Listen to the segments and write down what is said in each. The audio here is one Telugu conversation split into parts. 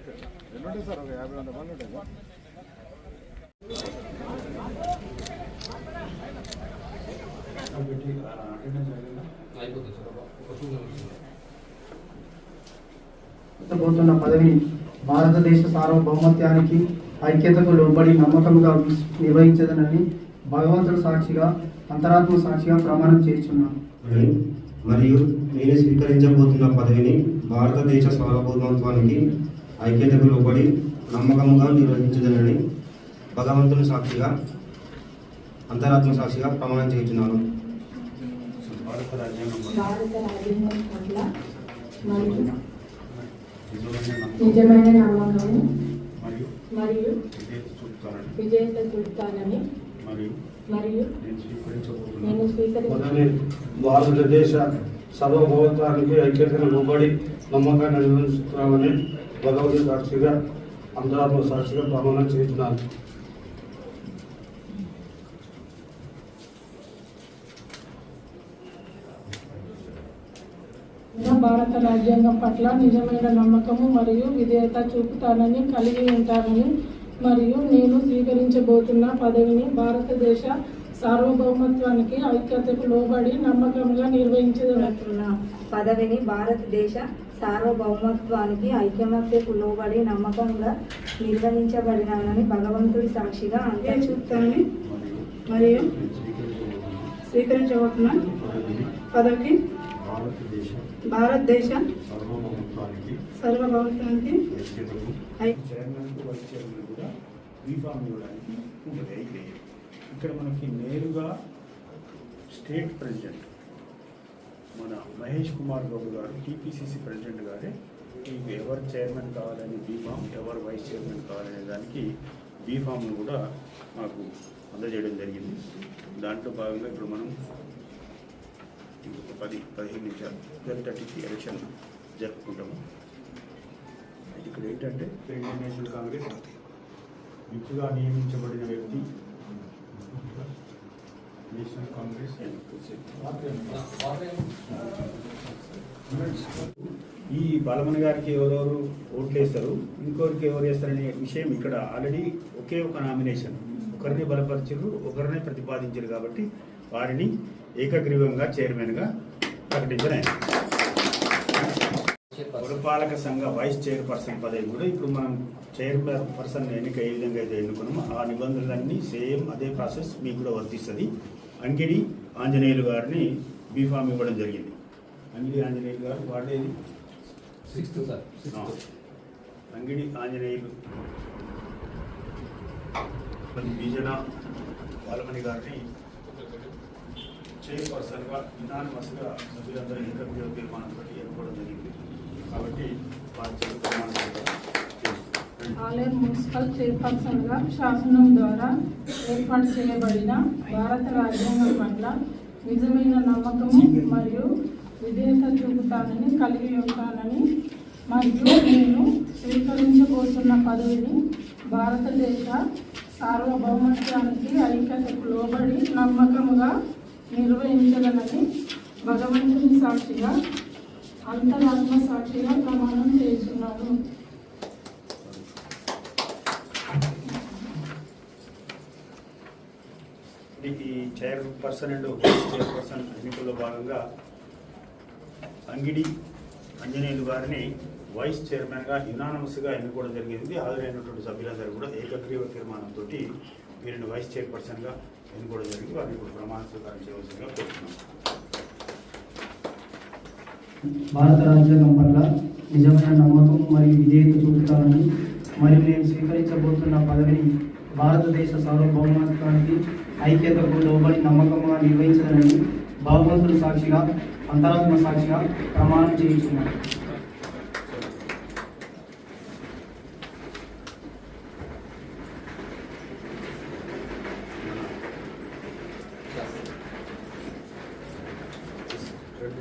ఓకే సార్ ఒక యాభై వంద ఉంటాయి పోతున్న పదవిని భారతదేశ సార్వభౌమత్యానికి ఐక్యతకు లోబడి నమ్మకంగా నిర్వహించదనని భగవంతుడు సాక్షిగా అంతరాత్మ సాక్షిగా ప్రమాణం చేస్తున్నాను మరియు నేను స్వీకరించబోతున్న పదవిని భారతదేశ సార్వభౌమత్వానికి ఐక్యతకు లోబడి నమ్మకంగా నిర్వహించదనని భగవంతుని సాక్షిగా అంతరాత్మ సాక్షిగా ప్రమాణం చేస్తున్నాను భారత రాజ్యాంగం పట్ల మరియు నిజమైన నమ్మకము మరియు విజేత చూపుతానని నేను స్వీకరించబోతున్న నేను స్వీకరించిన మొదటి భారతదేశ సర్వభౌమత్వానికి ఐక్యతను లోబడి నమ్మకాన్ని నిర్వహిస్తున్నామని భగవతి సాక్షిగా అంతరాత్మ సాక్షిగా ప్రమాణం చేస్తున్నాను భారత రాజ్యాంగం పట్ల నిజమైన నమ్మకము మరియు విధేయత చూపుతానని కలిగి ఉంటానని మరియు నేను స్వీకరించబోతున్న పదవిని భారతదేశ సార్వభౌమత్వానికి ఐక్యతకు లోబడి నమ్మకంగా నిర్వహించదనుకున్నా పదవిని భారతదేశ సార్వభౌమత్వానికి ఐకమత్యకు లోబడి నమ్మకంగా నిర్వహించబడినానని భగవంతుడి సాక్షిగా అంతే చూపుతానని మరియు మరియు నేను స్వీకరించబోతున్న పదవికి భారతదేశ భారతదేశ సార్వభౌమత్వానికి వైస్ చైర్మన్ కూడా బీఫామ్ ఇవ్వడానికి ఉంటుంది అయితే ఇక్కడ మనకి నేరుగా స్టేట్ ప్రెసిడెంట్ మన మహేష్ కుమార్ బాబు గారు టీపీసీసీ ప్రెసిడెంట్ గారే. మీకు ఎవరు చైర్మన్ కావాలని బీఫామ్ ఎవరు వైస్ చైర్మన్ కావాలనే దానికి బీఫామ్ను కూడా మాకు అందజేయడం జరిగింది. దాంట్లో భాగంగా ఇప్పుడు మనం ఇంకొక పది పదిహేను నిమిషాలు ట్వెల్వ్ థర్టీకి ఎలక్షన్ జరుపుకుంటాము. అయితే ఇక్కడ ఏంటంటే ఇండియన్ నేషనల్ కాంగ్రెస్ విప్గా నియమించబడిన వ్యక్తి నేషనల్ కాంగ్రెస్ ఈ బలమన్ గారికి ఎవరెవరు ఓట్లు వేస్తారు ఇంకొకరికి ఎవరు వేస్తారనే విషయం ఇక్కడ ఆల్రెడీ ఒకే ఒక నామినేషన్ ఒకరిని బలపరిచారు ఒకరినే ప్రతిపాదించారు కాబట్టి వారిని ఏకగ్రీవంగా చైర్మన్గా ప్రకటించలేదు పురపాలక సంఘ వైస్ చైర్పర్సన్ పదవి కూడా ఇప్పుడు మనం చైర్పర్సన్ ఎన్నిక ఏ విధంగా అయితే ఎన్నుకున్నామో ఆ నిబంధనలన్నీ సేమ్ అదే ప్రాసెస్ మీకు కూడా వర్తిస్తుంది. అంగిడి ఆంజనేయులు గారిని బీఫామ్ ఇవ్వడం జరిగింది అంగిడి ఆంజనేయులు గారు వాడేది సిక్స్త్ సార్. అంగిడి ఆంజనేయులు బీజన బాలమణి గారిని చైర్పర్సన్గా యునానిమస్గా సభ్యులందరూ ఏకగ్రీవ తీర్మానంతో ఎన్నుకోవడం జరిగింది కాబట్టి వారి చేస్తారు. ఆలేరు మున్సిపల్ చైర్పర్సన్గా శాసనం ద్వారా ఏర్పాటు చేయబడిన భారత రాజ్యాంగం పట్ల నిజమైన నమ్మకము మరియు విధేయత చూపుతానని కలిగి ఉంటానని మరియు నేను స్వీకరించబోతున్న పదవిని భారతదేశ సార్వభౌమత్వానికి ఐక్యతకు లోబడి నమ్మకముగా నిర్వహించగలని భగవంతుని సాక్షిగా అంతరాత్మ సాక్షిగా ప్రమాణం చేస్తున్నాను. ఈ chairperson and vice chairperson ఎన్నికల్లో భాగంగా అంగిడి అంజనేయులు గారిని వైస్ చైర్మన్గా యునానమస్గా ఎన్నుకోవడం జరిగింది. హాజరైనటువంటి సభ్యులందరూ కూడా ఏకగ్రీవ తీర్మానంతో వీరిని వైస్ చైర్పర్సన్గా ఎన్నుకోవడం జరిగింది. వారిని ఇప్పుడు ప్రమాణ స్వీకారం చేయవలసిందిగా కోరుతున్నాం. భారత రాజ్యాంగం పట్ల నిజమైన నమ్మకం మరియు విధేయత చూపుతానని మరియు నేను స్వీకరించబోతున్న పదవిని భారతదేశ సార్వభౌమత్వానికి ఐక్యతకు లోబడి నమ్మకంగా నిర్వహించదనని భగవంతుడు సాక్షిగా అంతరాత్మ సాక్షిగా ప్రమాణం చేయించుకున్నారు రెండు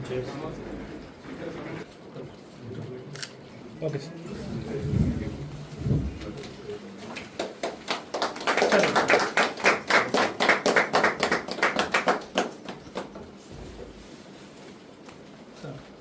Başkanım. Tamam.